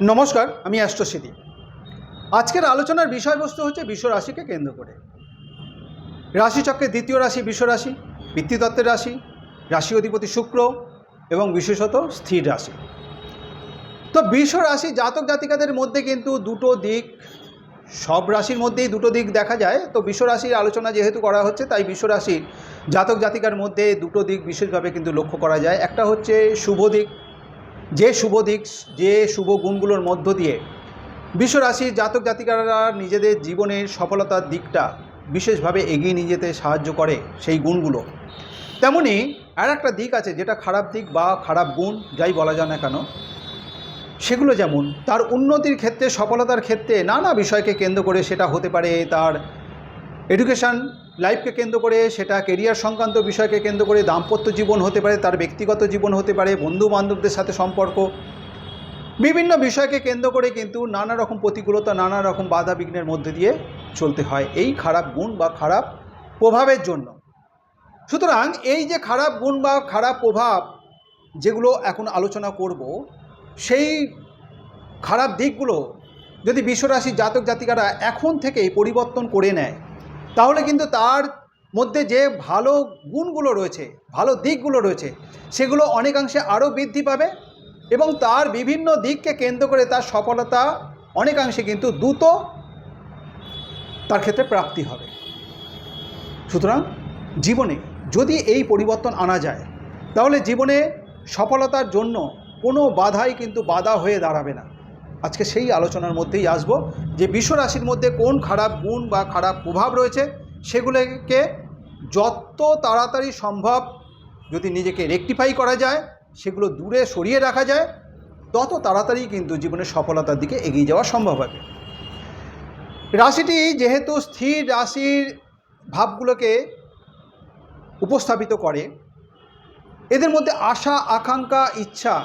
নমস্কার, আমি অ্যাস্ট্রোসিদি আজকের আলোচনার বিষয়বস্তু হচ্ছে বিশ্ব রাশিকে কেন্দ্র করে। রাশিচক্রের দ্বিতীয় রাশি বিশ্ব রাশি, পিতৃতত্ত্বের রাশি রাশি অধিপতি শুক্র এবং বিশেষত স্থির রাশি। তো বিশ্ব রাশি জাতক জাতিকাদের মধ্যে কিন্তু দুটো দিক, সব রাশির মধ্যেই দুটো দিক দেখা যায়। তো বিশ্ব রাশির আলোচনা যেহেতু করা হচ্ছে, তাই বিশ্ব রাশির জাতক জাতিকার মধ্যে দুটো দিক বিশেষভাবে কিন্তু লক্ষ্য করা যায়। একটা হচ্ছে শুভ দিক যে শুভ দিক, যে শুভ গুণগুলোর মধ্য দিয়ে বিশ্বরাশির জাতক জাতিকারা নিজেদের জীবনের সফলতার দিকটা বিশেষভাবে এগিয়ে নিয়ে যেতে সাহায্য করে সেই গুণগুলো। তেমনি আর একটা দিক আছে যেটা খারাপ দিক বা খারাপ গুণ, যাই বলা যায় না কেন, সেগুলো যেমন তার উন্নতির ক্ষেত্রে, সফলতার ক্ষেত্রে নানা বিষয়কে কেন্দ্র করে সেটা হতে পারে তার এডুকেশান লাইফকে কেন্দ্র করে, সেটা কেরিয়ার সংক্রান্ত বিষয়কে কেন্দ্র করে দাম্পত্য জীবন হতে পারে, তার ব্যক্তিগত জীবন হতে পারে বন্ধু বান্ধবদের সাথে সম্পর্ক। বিভিন্ন বিষয়কে কেন্দ্র করে কিন্তু নানা রকম প্রতিকূলতা, নানা রকম বাধা বিঘ্নের মধ্যে দিয়ে চলতে হয় এই খারাপ গুণ বা খারাপ প্রভাবের জন্য। সুতরাং এই যে খারাপ গুণ বা খারাপ প্রভাব যেগুলো এখন আলোচনা করব, সেই খারাপ দিকগুলো যদি বিশ্বরাশির জাতক জাতিকারা এখন থেকেই পরিবর্তন করে নেয় তাহলে কিন্তু তার মধ্যে যে ভালো গুণগুলো রয়েছে, ভালো দিকগুলো রয়েছে, সেগুলো অনেকাংশে আরও বৃদ্ধি পাবে এবং তার বিভিন্ন দিককে কেন্দ্র করে তার সফলতা অনেকাংশে কিন্তু দ্রুত তার ক্ষেত্রে প্রাপ্তি হবে। সুতরাং জীবনে যদি এই পরিবর্তন আনা যায়, তাহলে জীবনে সফলতার জন্য কোনো বাধাই কিন্তু বাধা হয়ে দাঁড়াবে না। আজকে সেই আলোচনার মধ্যেই আসব যে বিশ্ব রাশির মধ্যে কোন খারাপ গুণ বা খারাপ প্রভাব রয়েছে সেগুলোকে যত তাড়াতাড়ি সম্ভব যদি নিজেকে রেকটিফাই করা যায়, সেগুলো দূরে সরিয়ে রাখা যায়, তত তাড়াতাড়ি কিন্তু জীবনের সফলতার দিকে এগিয়ে যাওয়া সম্ভব হবে। রাশিটি যেহেতু স্থির রাশির ভাবগুলোকে উপস্থাপিত করে, এদের মধ্যে আশা, আকাঙ্ক্ষা, ইচ্ছা,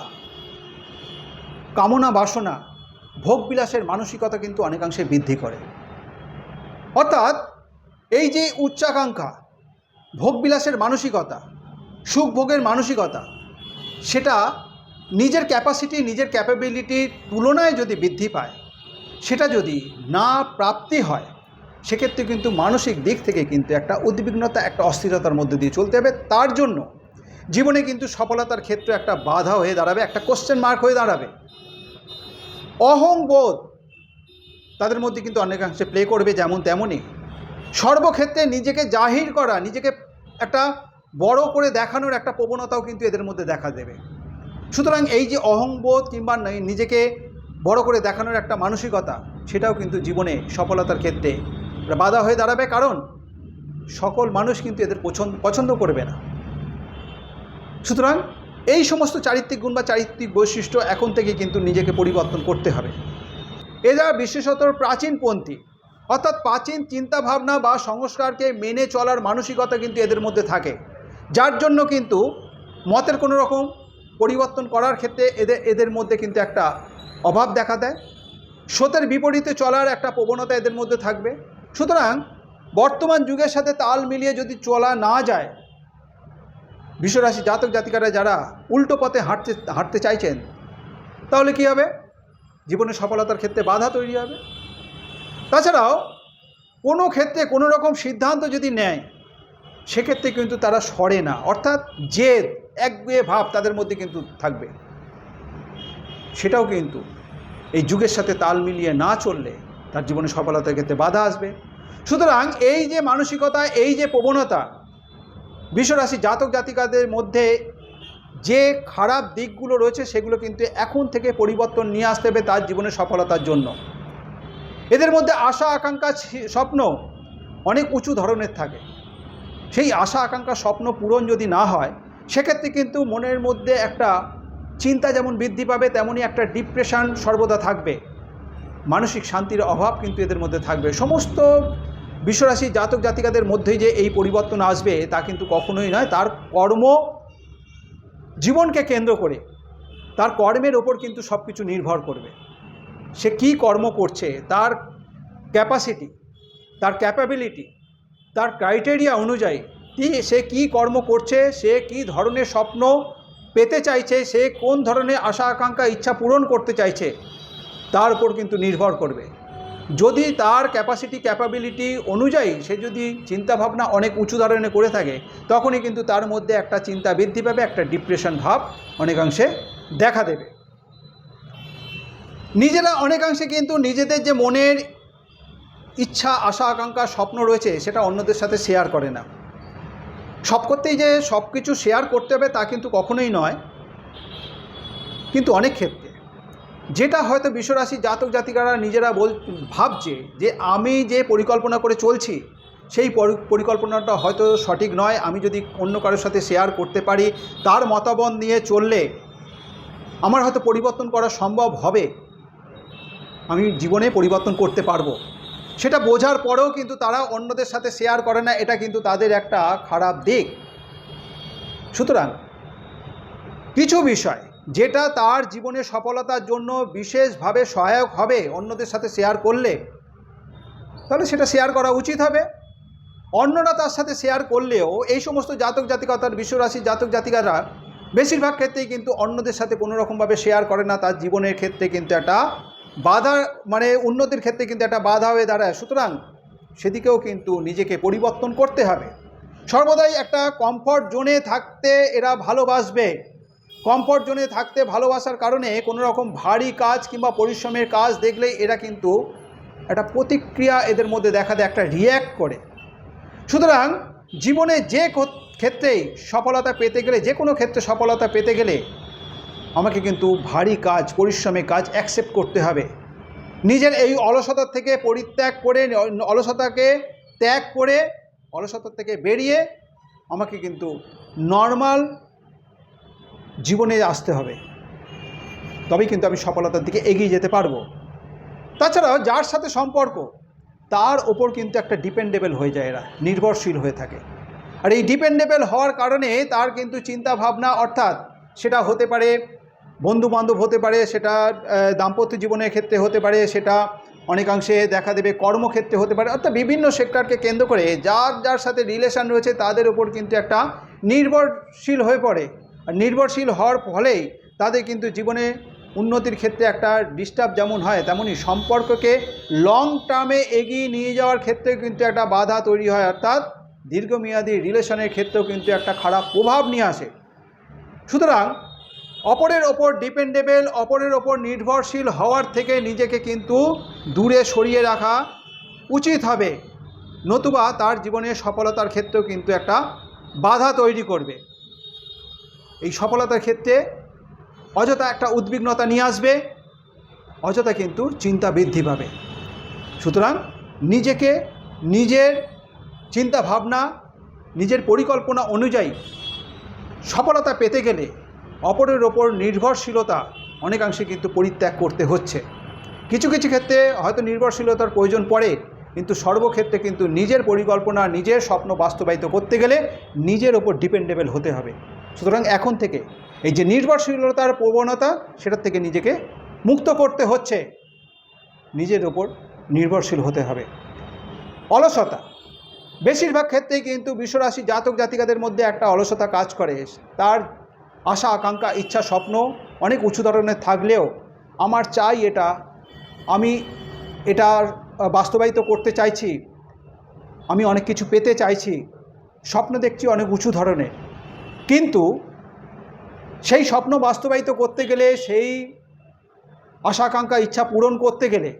কামনা, বাসনা ভোগবিলাসের মানসিকতা কিন্তু অনেকাংশে বৃদ্ধি করে। অর্থাৎ এই যে উচ্চাকাঙ্ক্ষা, ভোগবিলাসের মানসিকতা সুখ ভোগের মানসিকতা, সেটা নিজের ক্যাপাসিটি নিজের ক্যাপাবিলিটির তুলনায় যদি বৃদ্ধি পায়, সেটা যদি না প্রাপ্তি হয়, সেক্ষেত্রে কিন্তু মানসিক দিক থেকে কিন্তু একটা উদ্বিগ্নতা, একটা অস্থিরতার মধ্যে দিয়ে চলতে হবে। তার জন্য জীবনে কিন্তু সফলতার ক্ষেত্রে একটা বাধা হয়ে দাঁড়াবে, একটা কোশ্চেন মার্ক হয়ে দাঁড়াবে। অহংবোধ। তাদের মধ্যে কিন্তু অনেকাংশে প্লে করবে যেমন তেমনই। সর্বক্ষেত্রে নিজেকে জাহির করা, নিজেকে একটা বড় করে দেখানোর একটা প্রবণতাও কিন্তু এদের মধ্যে দেখা দেবে। সুতরাং এই যে অহংবোধ কিংবা নিজেকে বড় করে দেখানোর একটা মানসিকতা, সেটাও কিন্তু জীবনে সফলতার ক্ষেত্রে বাধা হয়ে দাঁড়াবে। কারণ সকল মানুষ কিন্তু এদের পছন্দ পছন্দ করবে না। সুতরাং এই সমস্ত চারিত্রিক গুণ বা চারিত্রিক বৈশিষ্ট্য এখন থেকে কিন্তু নিজেকে পরিবর্তন করতে হবে। এরা বিশেষত প্রাচীনপন্থী, অর্থাৎ প্রাচীন চিন্তাভাবনা বা সংস্কারকে মেনে চলার মানসিকতা কিন্তু এদের মধ্যে থাকে। যার জন্য কিন্তু মতের কোনো রকম পরিবর্তন করার ক্ষেত্রে এদের এদের মধ্যে কিন্তু একটা অভাব দেখা দেয়। স্রোতের বিপরীতে চলার একটা প্রবণতা এদের মধ্যে থাকবে। সুতরাং বর্তমান যুগের সাথে তাল মিলিয়ে যদি চলা না যায় বিশ্বরাশি জাতক জাতিকারা যারা উল্টো পথে হাঁটতে হাঁটতে চাইছেন, তাহলে কী হবে? জীবনের সফলতার ক্ষেত্রে বাধা তৈরি হবে। তাছাড়াও, কোনো ক্ষেত্রে কোনো রকম সিদ্ধান্ত যদি নেয়, সেক্ষেত্রে কিন্তু তারা সরে না। অর্থাৎ জেদ একগুয়ে ভাব তাদের মধ্যে কিন্তু থাকবে। সেটাও কিন্তু এই যুগের সাথে তাল মিলিয়ে না চললে তার জীবনে সফলতার ক্ষেত্রে বাধা আসবে। সুতরাং এই যে মানসিকতা, এই যে প্রবণতা বিশ্বরাশি জাতক জাতিকাদের মধ্যে যে খারাপ দিকগুলো রয়েছে সেগুলো কিন্তু এখন থেকে পরিবর্তন নিয়ে আসতে হবে তার জীবনের সফলতার জন্য। এদের মধ্যে আশা, আকাঙ্ক্ষা স্বপ্ন অনেক উঁচু ধরনের থাকে। সেই আশা, আকাঙ্ক্ষা, স্বপ্ন পূরণ যদি না হয়, সেক্ষেত্রে কিন্তু মনের মধ্যে একটা চিন্তা যেমন বৃদ্ধি পাবে তেমনই একটা ডিপ্রেশন সর্বদা থাকবে। মানসিক শান্তির অভাব কিন্তু এদের মধ্যে থাকবে। সমস্ত বিশ্বরাশি জাতক জাতিকাদের মধ্যেই যে এই পরিবর্তন আসবে তা কিন্তু কখনোই নয়। তার কর্ম জীবনকে কেন্দ্র করে তার কর্মের ওপর কিন্তু সব কিছু নির্ভর করবে। সে কি কর্ম করছে, তার ক্যাপাসিটি তার ক্যাপাবিলিটি তার ক্রাইটেরিয়া অনুযায়ী সে কি কর্ম করছে, সে কি ধরনের স্বপ্ন পেতে চাইছে, সে কোন ধরনের আশা আকাঙ্ক্ষা ইচ্ছা পূরণ করতে চাইছে, তার উপর কিন্তু নির্ভর করবে। যদি তার ক্যাপাসিটি ক্যাপাবিলিটি অনুযায়ী সে যদি চিন্তাভাবনা অনেক উঁচু ধরনের করে থাকে, তখনই কিন্তু তার মধ্যে একটা চিন্তা বৃদ্ধি পাবে, একটা ডিপ্রেশন ভাব অনেকাংশে দেখা দেবে। নিজেরা অনেকাংশে কিন্তু নিজেদের যে মনের ইচ্ছা, আশা, আকাঙ্ক্ষা, স্বপ্ন রয়েছে, সেটা অন্যদের সাথে শেয়ার করে না। সব করতেই যে সব কিছু শেয়ার করতে হবে তা কিন্তু কখনোই নয়। কিন্তু অনেক ক্ষেত্রে যেটা হয়তো বিশ্বরাশি জাতক জাতিকারা নিজেরা বল, ভাবছে যে আমি যে পরিকল্পনা করে চলছি, সেই পরিকল্পনাটা হয়তো সঠিক নয়। আমি যদি অন্য কারোর সাথে শেয়ার করতে পারি, তার মতামত নিয়ে চললে আমার হয়তো পরিবর্তন করা সম্ভব হবে। আমি জীবনে পরিবর্তন করতে পারব। সেটা বোঝার পরেও কিন্তু তারা অন্যদের সাথে শেয়ার করে না, এটা কিন্তু তাদের একটা খারাপ দিক। সুতরাং কিছু বিষয় যেটা তার জীবনে সফলতার জন্য বিশেষভাবে সহায়ক হবে অন্যদের সাথে শেয়ার করলে, তাহলে সেটা শেয়ার করা উচিত হবে। অন্যরা তার সাথে শেয়ার করলেও এই সমস্ত জাতক জাতিকতার বিশ্বরাশির জাতক জাতিকারা বেশিরভাগ ক্ষেত্রেই কিন্তু অন্যদের সাথে কোনো রকমভাবে শেয়ার করে না, তার জীবনের ক্ষেত্রে কিন্তু একটা বাধা মানে উন্নতির ক্ষেত্রে কিন্তু একটা বাধা হয়ে দাঁড়ায়। সুতরাং সেদিকেও কিন্তু নিজেকে পরিবর্তন করতে হবে। সর্বদাই একটা কমফর্ট জোনে থাকতে এরা ভালোবাসবে। কমফর্ট জোনে থাকতে ভালোবাসার কারণে কোনো রকম ভারী কাজ কিংবা পরিশ্রমের কাজ দেখলেই এরা কিন্তু একটা প্রতিক্রিয়া এদের মধ্যে দেখা দেয় একটা রিয়্যাক্ট করে। সুতরাং জীবনে যে ক্ষেত্রেই সফলতা পেতে গেলে, যে কোনো ক্ষেত্রে সফলতা পেতে গেলে আমাকে কিন্তু ভারী কাজ, পরিশ্রমের কাজ অ্যাকসেপ্ট করতে হবে। নিজের এই অলসতার থেকে পরিত্যাগ করে, অলসতাকে ত্যাগ করে অলসতার থেকে বেরিয়ে আমাকে কিন্তু নর্মাল জীবনে আসতে হবে। তবেই কিন্তু আমি সফলতার দিকে এগিয়ে যেতে পারব। তাছাড়াও যার সাথে সম্পর্ক, তার ওপর কিন্তু একটা ডিপেন্ডেবল হয়ে যায় এরা, নির্ভরশীল হয়ে থাকে। আর এই ডিপেন্ডেবল হওয়ার কারণে তার কিন্তু চিন্তা ভাবনা অর্থাৎ সেটা হতে পারে বন্ধু বান্ধব হতে পারে, সেটা দাম্পত্য জীবনের ক্ষেত্রে হতে পারে, সেটা অনেকাংশে দেখা দেবে, কর্মক্ষেত্রে হতে পারে, অর্থাৎ বিভিন্ন সেক্টরকে কেন্দ্র করে যার যার সাথে রিলেশন রয়েছে, তাদের ওপর কিন্তু একটা নির্ভরশীল হয়ে পড়ে। নির্ভরশীল হওয়ার ফলেই তাদের কিন্তু জীবনে উন্নতির ক্ষেত্রে একটা ডিস্টার্ব যেমন হয়, তেমনই সম্পর্ককে লং টার্মে এগিয়ে নিয়ে যাওয়ার ক্ষেত্রে কিন্তু একটা বাধা তৈরি হয়। অর্থাৎ দীর্ঘমেয়াদী রিলেশনের ক্ষেত্রেও কিন্তু একটা খারাপ প্রভাব নিয়ে আসে। সুতরাং অপরের ওপর ডিপেন্ডেবল অপরের ওপর নির্ভরশীল হওয়ার থেকে নিজেকে কিন্তু দূরে সরিয়ে রাখা উচিত হবে। নতুবা তার জীবনে সফলতার ক্ষেত্রেও কিন্তু একটা বাধা তৈরি করবে। এই সফলতার ক্ষেত্রে অযথা একটা উদ্বিগ্নতা নিয়ে আসবে, অযথা কিন্তু চিন্তা বৃদ্ধি পাবে। সুতরাং নিজেকে নিজের চিন্তা ভাবনা নিজের পরিকল্পনা অনুযায়ী সফলতা পেতে গেলে অপরের ওপর নির্ভরশীলতা অনেকাংশে কিন্তু পরিত্যাগ করতে হচ্ছে। কিছু কিছু ক্ষেত্রে হয়তো নির্ভরশীলতার প্রয়োজন পড়ে, কিন্তু সর্বক্ষেত্রে কিন্তু নিজের পরিকল্পনা, নিজের স্বপ্ন বাস্তবায়িত করতে গেলে নিজের ওপর ডিপেন্ডেবল হতে হবে। সুতরাং এখন থেকে এই যে নির্ভরশীলতার প্রবণতা সেটার থেকে নিজেকে মুক্ত করতে হচ্ছে। নিজের ওপর নির্ভরশীল হতে হবে। অলসতা। বেশিরভাগ ক্ষেত্রেই কিন্তু বিশ্বরাশি জাতক জাতিকাদের মধ্যে একটা অলসতা কাজ করে। তার আশা, আকাঙ্ক্ষা, ইচ্ছা, স্বপ্ন অনেক উঁচু ধরনের থাকলেও আমার চাই এটা। আমি এটা বাস্তবায়িত করতে চাইছি। আমি অনেক কিছু পেতে চাইছি। স্বপ্ন দেখছি অনেক উঁচু ধরনের। কিন্তু সেই স্বপ্ন বাস্তবায়িত করতে গেলে, সেই আশাকাঙ্ক্ষা, ইচ্ছা পূরণ করতে গেলে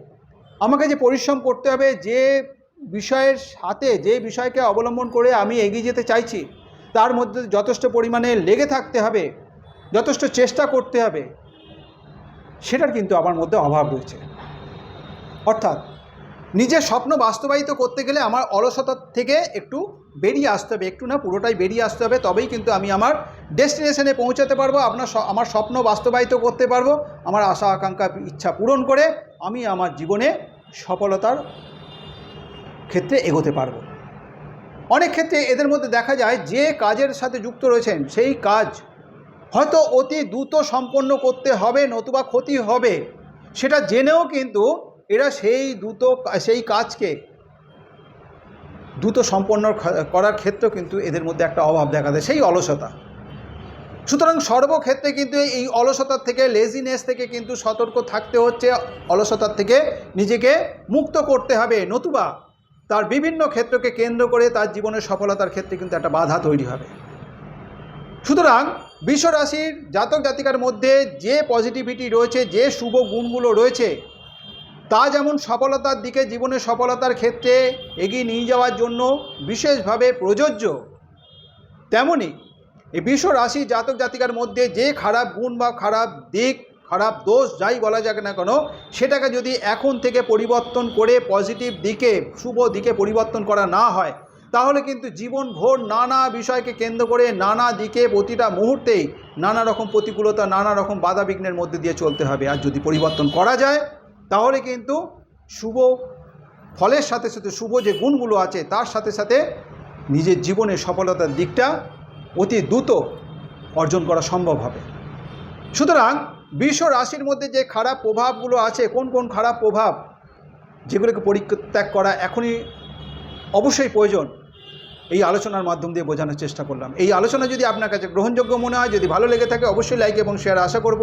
আমাকে যে পরিশ্রম করতে হবে, যে বিষয়ের সাথে, যে বিষয়কে অবলম্বন করে আমি এগিয়ে যেতে চাইছি, তার মধ্যে যথেষ্ট পরিমাণে লেগে থাকতে হবে, যথেষ্ট চেষ্টা করতে হবে, সেটার কিন্তু আমার মধ্যে অভাব রয়েছে। অর্থাৎ নিজের স্বপ্ন বাস্তবায়িত করতে গেলে আমার অলসতা থেকে একটু বেরিয়ে আসতে হবে, একটু না পুরোটাই বেরিয়ে আসতে হবে, তবেই কিন্তু আমি আমার ডেস্টিনেশনে পৌঁছাতে পারব, আপনার আমার স্বপ্ন বাস্তবায়িত করতে পারব, আমার আশা আকাঙ্ক্ষা ইচ্ছা পূরণ করে আমি আমার জীবনে সফলতার ক্ষেত্রে এগোতে পারব। অনেক ক্ষেত্রে এদের মধ্যে দেখা যায় যে কাজের সাথে যুক্ত রয়েছেন, সেই কাজ হয়তো অতি দ্রুত সম্পন্ন করতে হবে, নতুবা ক্ষতি হবে, সেটা জেনেও কিন্তু এরা সেই দ্রুত, সেই কাজকে দ্রুত সম্পন্ন করার ক্ষেত্রেও কিন্তু এদের মধ্যে একটা অভাব দেখা দেয়, সেই অলসতা। সুতরাং সর্বক্ষেত্রে কিন্তু এই অলসতার থেকে লেজিনেস থেকে কিন্তু সতর্ক থাকতে হচ্ছে, অলসতার থেকে নিজেকে মুক্ত করতে হবে। নতুবা তার বিভিন্ন ক্ষেত্রকে কেন্দ্র করে তার জীবনের সফলতার ক্ষেত্রে কিন্তু একটা বাধা তৈরি হবে। সুতরাং বিশ্ব রাশির জাতক জাতিকার মধ্যে যে পজিটিভিটি রয়েছে, যে শুভ গুণগুলো রয়েছে তা যেমন সফলতার দিকে জীবনের সফলতার ক্ষেত্রে এগিয়ে নিয়ে যাওয়ার জন্য বিশেষভাবে প্রযোজ্য, তেমনি এই বিশ্ব রাশি জাতক জাতিকার মধ্যে যে খারাপ গুণ বা খারাপ দিক, খারাপ দোষ যাই বলা যাক না কেন, সেটাকে যদি এখন থেকে পরিবর্তন করে পজিটিভ দিকে, শুভ দিকে পরিবর্তন করা না হয়, তাহলে কিন্তু জীবন ভোর নানা বিষয়কে কেন্দ্র করে নানা দিকে প্রতিটা মুহূর্তেই নানা রকম প্রতিকূলতা, নানা রকম বাধা বিঘ্নের মধ্যে দিয়ে চলতে হবে। আর যদি পরিবর্তন করা যায় তাহলে কিন্তু শুভ ফলের সাথে সাথে শুভ যে গুণগুলো আছে, তার সাথে সাথে নিজের জীবনের সফলতার দিকটা অতি দ্রুত অর্জন করা সম্ভব হবে। সুতরাং বিশ্ব রাশির মধ্যে যে খারাপ প্রভাবগুলো আছে, কোন কোন খারাপ প্রভাব যেগুলোকে পরিত্যাগ করা এখনই অবশ্যই প্রয়োজন, এই আলোচনার মাধ্যম দিয়ে বোঝানোর চেষ্টা করলাম। এই আলোচনা যদি আপনার কাছে গ্রহণযোগ্য মনে হয়, যদি ভালো লেগে থাকে, অবশ্যই লাইক এবং শেয়ার আশা করব।